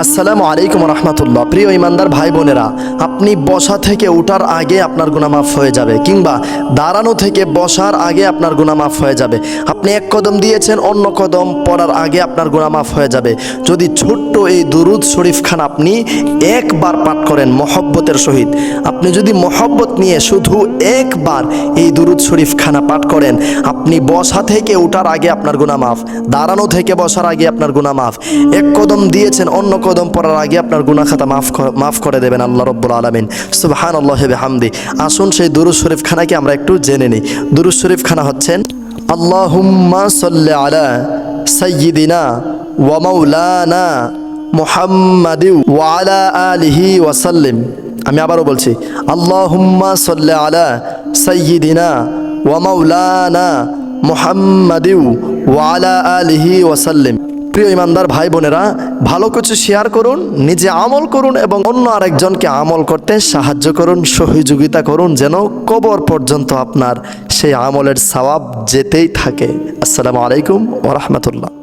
আসসালামু আলাইকুম রহমতুল্লাহ। প্রিয় ইমানদার ভাই বোনেরা, আপনি বসা থেকে ওঠার আগে আপনার গুনাহ মাফ হয়ে যাবে, কিংবা দাঁড়ানো থেকে বসার আগে আপনার গুনাহ মাফ হয়ে যাবে। আপনি এক কদম দিয়েছেন, অন্য কদম পড়ার আগে আপনার গুনাহ মাফ হয়ে যাবে। যদি ছোট্ট এই দুরুদ শরীফ খান আপনি একবার পাঠ করেন মহব্বতের সহিত, আপনি যদি মহব্বত নিয়ে শুধু একবার এই দুরুদ শরীফ খানা পাঠ করেন, আপনি বসা থেকে ওঠার আগে আপনার গুনাহ মাফ, দাঁড়ানো থেকে বসার আগে আপনার গুনাহ মাফ, এক কদম দিয়েছেন, অন্য কদম পড়ার আগে আপনার গুনাহ খাতা মাফ মাফ করে দেবেন আল্লাহ রব্বুল আলমিন। সুবহান আল্লাহ হামদি আসুন সেই দুরুদ শরীফ খানাকে আমরা একটু জেনে নিই। দুরুদ শরীফ খানা হচ্ছেন, আল্লাহুম্মা সাল্লি আলা সাইয়্যিদিনা ওয়া মাওলানা মুহাম্মাদিউ ওয়া আলা আলিহি ওয়াসাল্লিম আমি আবারও বলছি, আল্লাহুম্মা সাল্লি আলা সাইয়্যিদিনা ওয়া মাওলানা মুহাম্মাদিউ ওয়া আলা আলিহি ওয়াসাল্লিম প্রিয় ইমানদার ভাই বোনেরা, ভালো কিছু শেয়ার করুন, নিজে আমল করুন এবং অন্য আরেকজনকে আমল করতে সাহায্য করুন, সহযোগিতা করুন, যেন কবর পর্যন্ত আপনার সেই আমলের সওয়াব যেতেই থাকে। আসসালামু আলাইকুম ওরহমতুল্লাহ